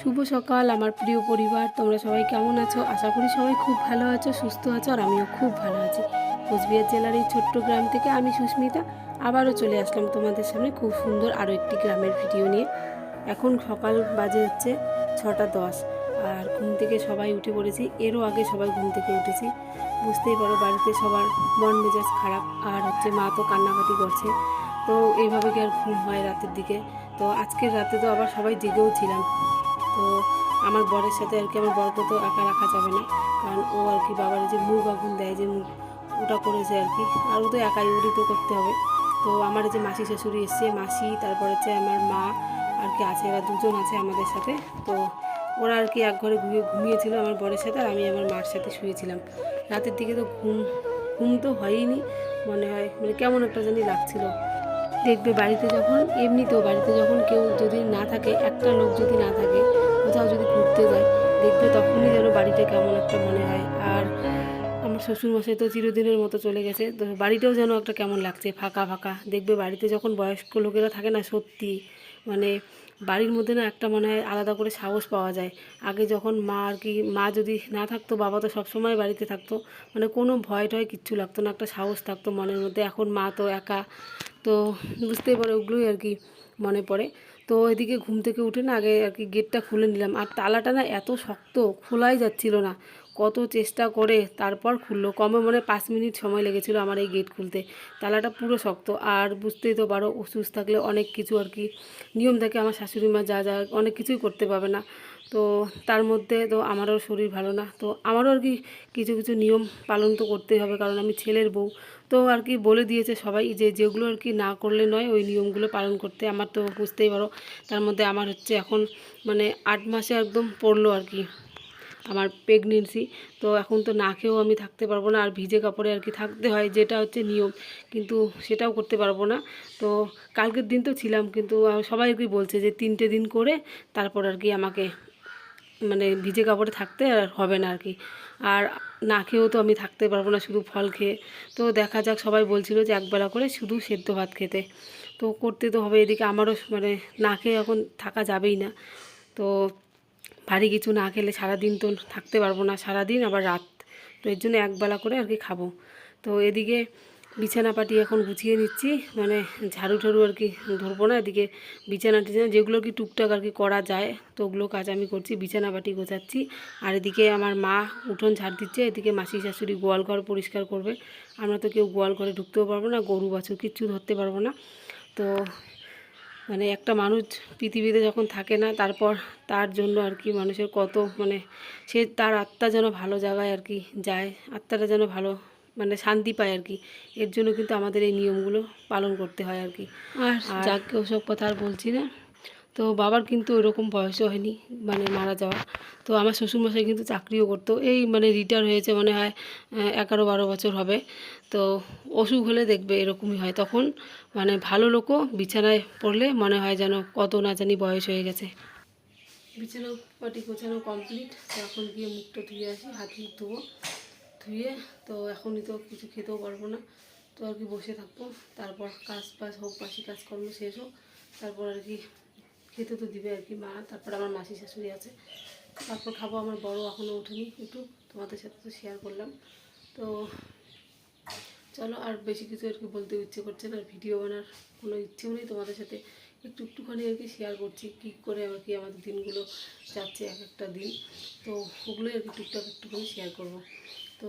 শুভ সকাল, আমার প্রিয় পরিবার। তোমরা সবাই কেমন আছো? আশা করি সবাই খুব ভালো আছো, সুস্থ আছো, আর আমিও খুব ভালো আছি। কোচবিহার জেলার এই ছোট্ট গ্রাম থেকে আমি সুস্মিতা আবারও চলে আসলাম তোমাদের সামনে খুব সুন্দর আরও একটি গ্রামের ভিডিও নিয়ে। এখন সকাল বাজে হচ্ছে ছটা দশ, আর ঘুম থেকে সবাই উঠে পড়েছি। এরও আগে সবাই ঘুম থেকে উঠেছি। বুঝতেই পারো বাড়িতে সবার মন মেজাজ খারাপ, আর হচ্ছে মা তো কান্নাকাটি করছে। তো এইভাবে কি আর ঘুম হয় রাতের দিকে? তো আজকের রাতে তো আবার সবাই জেগেও ছিলাম। তো আমার বরের সাথে আর কি আমার বরকে তো একা রাখা যাবে না। কারণ ও আর কি বাবার যে মুখ আগুন দেয়, যে মুখ, ওটা করেছে আর কি। আর ও তো একাই, ওরই তো করতে হবে। তো আমার যে মাসি শাশুড়ি এসছে, মাসি, তারপর হচ্ছে আমার মা, আর কি আছে, এরা দুজন আছে আমাদের সাথে। তো ওরা আর কি এক ঘরে ঘুমিয়ে, ঘুমিয়েছিল আমার বরের সাথে আর আমি আমার মার সাথে শুয়েছিলাম। রাতের দিকে তো ঘুম ঘুম তো হয়ইনি। মনে হয় মানে কেমন একটা জানি লাগছিল। দেখবে বাড়িতে যখন, এমনিতেও বাড়িতে যখন কেউ যদি না থাকে, একটা লোক যদি না থাকে কোথাও যদি ঘুরতে যাই, দেখবে তখনই যেন বাড়িটা কেমন একটা মনে হয়। আর আমার শ্বশুরমশাই তো চিরদিনের মতো চলে গেছে, তো বাড়িটাও যেন একটা কেমন লাগছে, ফাঁকা ফাঁকা। দেখবে বাড়িতে যখন বয়স্ক লোকেরা থাকে না সত্যি মানে বাড়ির মধ্যে না একটা মনে হয় আলাদা করে সাহস পাওয়া যায়। আগে যখন মা আর কি, মা যদি না থাকতো, বাবা তো সবসময় বাড়িতে থাকতো। মানে কোনো ভয় টয় কিচ্ছু লাগতো না, একটা সাহস থাকতো মনের মধ্যে। এখন মা তো একা, তো বুঝতেই পারো ওগুলোই আর কি মনে পড়ে। তো এদিকে ঘুম থেকে উঠে না আগে আর কি গেটটা খুলে নিলাম। আর তালাটা না এত শক্ত, খোলাই যাচ্ছিল না। কত চেষ্টা করে তারপর খুললো। কমে মনে পাঁচ মিনিট সময় লেগেছিল আমার এই গেট খুলতে। তালাটা পুরো শক্ত। আর বুঝতেই তো পারো, অসুস্থ থাকলে অনেক কিছু আর কি। নিয়ম থাকে আমার শাশুড়ি মা যা যা, অনেক কিছুই করতে পারবে না। তো তার মধ্যে তো আমারও শরীর ভালো না। তো আমারও আর কি কিছু কিছু নিয়ম পালন তো করতেই হবে, কারণ আমি ছেলের বউ। তো আর কি বলে দিয়েছে সবাই যে, যেগুলো আর কি না করলে নয়, ওই নিয়মগুলো পালন করতে। আমার তো বুঝতেই পারো, তার মধ্যে আমার হচ্ছে এখন মানে আট মাসে একদম পড়ল আর কি। আমার প্রেগনেন্সি তো এখন তো না খেয়েও আমি থাকতে পারব না, আর ভিজে কাপড়ে আর কি থাকতে হয়, যেটা হচ্ছে নিয়ম, কিন্তু সেটাও করতে পারব না। তো কালকের দিন তো ছিলাম, কিন্তু সবাই কি বলছে যে তিনটে দিন করে তারপর আর কি আমাকে মানে ভিজে কাপড়ে থাকতে আর হবে না আর কি। আর না খেয়েও তো আমি থাকতে পারব না, শুধু ফল খেয়ে। তো দেখা যাক, সবাই বলছিল যে একবেলা করে শুধু সেদ্ধ ভাত খেতে। তো করতে তো হবে, এদিকে আমারও মানে না খেয়ে এখন থাকা যাবেই না। তো ভারী কিছু না খেলে সারাদিন তো থাকতে পারব না, সারাদিন আবার রাত। তো এর জন্য একবেলা করে আর কি খাব। তো এদিকে বিছানা পাটি এখন গুছিয়ে নিচ্ছি মানে ঝাড়ু ঠাড়ু আর কি ধরবো না, এদিকে বিছানা টিছানা যেগুলো কি টুকটাক আর কি করা যায়, তো ওগুলো কাজ আমি করছি, বিছানা পাটি গোছাচ্ছি। আর এদিকে আমার মা উঠোন ঝাড় দিচ্ছে, এদিকে মাসি শাশুড়ি গোয়াল ঘর পরিষ্কার করবে। আমরা তো কেউ গোয়াল ঘরে ঢুকতেও পারব না, গরু বাছুর কিচ্ছু ধরতে পারব না। তো মানে একটা মানুষ পৃথিবীতে যখন থাকে না তারপর তার জন্য আর কি মানুষের কত মানে সে তার আত্মা যেন ভালো জায়গায় আর কি যায় আত্মাটা যেন ভালো মানে শান্তি পায় আর কি। এর জন্য কিন্তু আমাদের এই নিয়মগুলো পালন করতে হয় আর কি। আর যাকে ওসব কথা আর বলছি না তো বাবার কিন্তু ওরকম বয়সও হয়নি মানে মারা যাওয়া তো আমার শ্বশুরমশাই কিন্তু চাকরিও করতো। এই মানে রিটায়ার হয়েছে মনে হয় এগারো বারো বছর হবে। তো অসুখ হলে দেখবে এরকমই হয়। তখন মানে ভালো লোকও বিছানায় পড়লে মনে হয় যেন কত না জানি বয়স হয়ে গেছে। বিছানা পাটি গোছানো কমপ্লিট এখন গিয়ে মুখটা ধুয়ে আসি, হাত মুখ ধুবো। ধুয়ে তো এখনই তো কিছু খেতেও পারব না। তো আর কি বসে থাকব। তারপর কাজ বাজ হোক, বাসি কাজকর্ম শেষ হোক, তারপর আর কি খেতে তো দিবে আর কি মা, তারপর আমার মাসি শাশুড়ি আছে। তারপর খাব, আমার বড় এখনও ওঠেনি একটু, তোমাদের সাথে তো শেয়ার করলাম। তো চলো, আর বেশি কিছু আর কি বলতে ইচ্ছে করছে না ভিডিও বানার কোনো ইচ্ছেও নেই তোমাদের সাথে। একটু একটুখানি আর কি শেয়ার করছি, কী করে আর কি আমাদের দিনগুলো যাচ্ছে এক একটা দিন। তো ওগুলোই আর কি টুকটাক একটুখানি শেয়ার করব। তো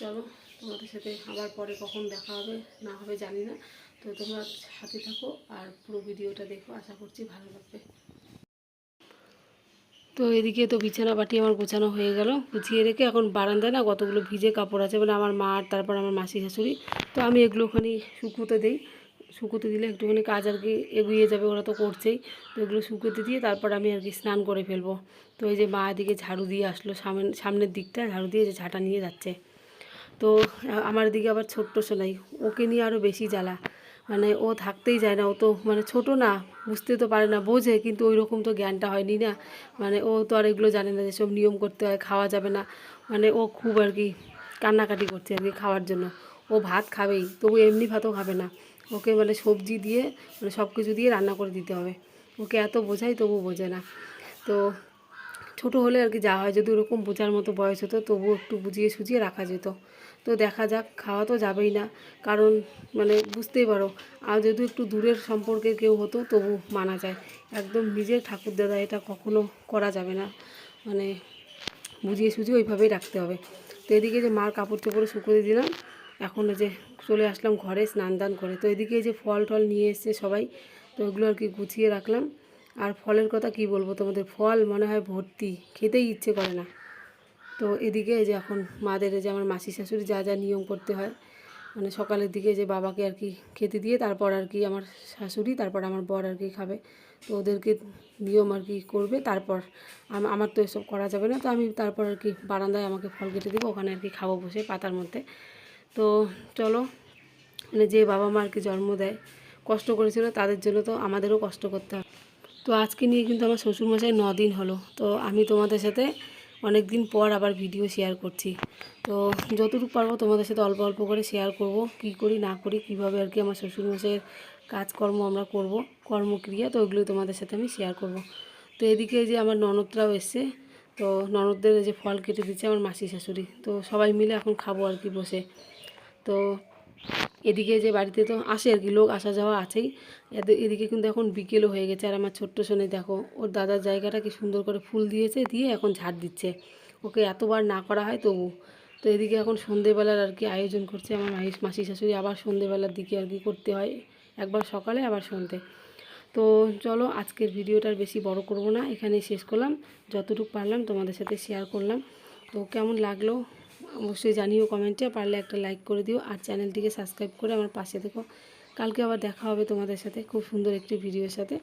চলো, তোমাদের সাথে আবার পরে কখন দেখা হবে, না হবে জানি না। তো তোমরা সাথে থাকো আর পুরো ভিডিওটা দেখো, আশা করছি ভালো লাগবে। তো এদিকে তো বিছানা বাটি আমার গোছানো হয়ে গেল। গুছিয়ে রেখে এখন বারান্দায় না কতগুলো ভিজে কাপড় আছে মানে আমার মা আর তারপর আমার মাসি শাশুড়ি। তো আমি এগুলো ওখানে শুকোতে দিই। শুকোতে দিলে একটুখানি কাজ আর কি এগিয়ে যাবে, ওরা তো করছেই। তো এগুলো শুকোতে দিয়ে তারপর আমি আর কি স্নান করে ফেলব। তো এই যে মা এদিকে ঝাড়ু দিয়ে আসলো, সামনে সামনের দিকটা ঝাড়ু দিয়ে যে ঝাঁটা নিয়ে যাচ্ছে। তো আমার দিকে আবার ছোট্ট সোনাই, ওকে নিয়ে আরও বেশি জ্বালা। মানে ও থাকতেই যায় না, ও তো মানে ছোট না বুঝতে তো পারে না, বোঝে, কিন্তু ওই রকম তো জ্ঞানটা হয়নি না। মানে ও তো আর এগুলো জানে না যেসব নিয়ম করতে হয়, খাওয়া যাবে না। মানে ও খুব আর কি কান্নাকাটি করছে আর কি খাওয়ার জন্য। ও ভাত খাবেই, তবু এমনি ভাতও খাবে না। ওকে মানে সবজি দিয়ে মানে সব কিছু দিয়ে রান্না করে দিতে হবে। ওকে এত বোঝাই তবু বোঝে না। তো ছোটো হলে আর কি যা হয়। যদি ওরকম বোঝার মতো বয়স হতো, তবুও একটু বুঝিয়ে সুঝিয়ে রাখা যেত। তো দেখা যাক, খাওয়া তো যাবেই না। কারণ মানে বুঝতেই পারো, আর যদি একটু দূরের সম্পর্কে কেউ হতো, তবু মানা যায়। একদম নিজের ঠাকুর দাদা, এটা কখনো করা যাবে না। মানে বুঝিয়ে সুঝিয়ে ওইভাবেই রাখতে হবে। তো এদিকে যে মার কাপড় চোপড় শুকোতে দিলাম। এখন যে চলে আসলাম ঘরে স্নান দান করে। তো এদিকে যে ফল টল নিয়ে এসছে সবাই, তো ওগুলো আর কি গুছিয়ে রাখলাম। আর ফলের কথা কি বলব? তোমাদের ফল মনে হয় ভর্তি, খেতেই ইচ্ছে করে না। তো এদিকে যে এখন মাদের যে আমার মাসি শাশুড়ি যা যা নিয়ম করতে হয় মানে সকালের দিকে যে বাবাকে আর কি খেতে দিয়ে তারপর আর কি আমার শাশুড়ি, তারপর আমার বর আর কি খাবে। তো ওদেরকে নিয়ম আর কি করবে, তারপর আমার তো এসব করা যাবে না, তো আমি তারপর আর কি বারান্দায় আমাকে ফল কেটে দেবো, ওখানে আর কি খাব বসে পাতার মধ্যে। তো চলো মানে যে বাবা মা আর কি জন্ম দেয়, কষ্ট করেছিল, তাদের জন্য তো আমাদেরও কষ্ট করতে হবে তো আজকে নিয়ে কিন্তু আমার শ্বশুরমশাই দিন হলো। তো আমি তোমাদের সাথে অনেক দিন পর আবার ভিডিও শেয়ার করছি। তো যতটুকু পারব তোমাদের সাথে অল্প অল্প করে শেয়ার করব, কি করি, না করি, কীভাবে আর কি আমার শ্বশুরমশাইয়ের কাজকর্ম আমরা করব, কর্মক্রিয়া, তো ওগুলো তোমাদের সাথে আমি শেয়ার করব। তো এদিকে যে আমার ননদরাও এসছে, তো ননদদের যে ফল কেটে দিচ্ছে আমার মাসি শাশুড়ি। তো সবাই মিলে এখন খাব আর কি বসে। তো এদিকে যে বাড়িতে তো আসে আর কি, লোক আসা যাওয়া আছেই। এদ- এদিকে কিন্তু এখন বিকেলও হয়ে গেছে। আর আমার ছোট্ট সোনে, দেখো, ওর দাদার জায়গাটা কি সুন্দর করে ফুল দিয়েছে, দিয়ে এখন ঝাড় দিচ্ছে। ওকে এতবার না করা হয় তবু। তো এদিকে এখন সন্ধেবেলার আর কি আয়োজন করছে আমার মাইস মাসি শাশুড়ি। আবার সন্ধেবেলার দিকে আর কি করতে হয়, একবার সকালে, আবার সন্ধে তো চলো, আজকের ভিডিওটার বেশি বড় করব না। এখানেই শেষ করলাম। যতটুকু পারলাম তোমাদের সাথে শেয়ার করলাম। তো কেমন লাগল? অবশ্যই জানিও কমেন্টে, পারলে একটা লাইক করে দিও আর চ্যানেলটিকে সাবস্ক্রাইব করে আমার পাশে দেখো কালকে আবার দেখা হবে তোমাদের সাথে খুব সুন্দর একটি ভিডিওর সাথে।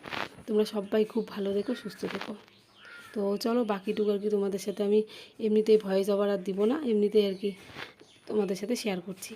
তোমরা সবাই খুব ভালো দেখো সুস্থ দেখো তো চলো বাকিটুকু আর কি তোমাদের সাথে আমি এমনিতেই ভয়েস ওভার আর দিব না, এমনিতেই আর কি তোমাদের সাথে শেয়ার করছি।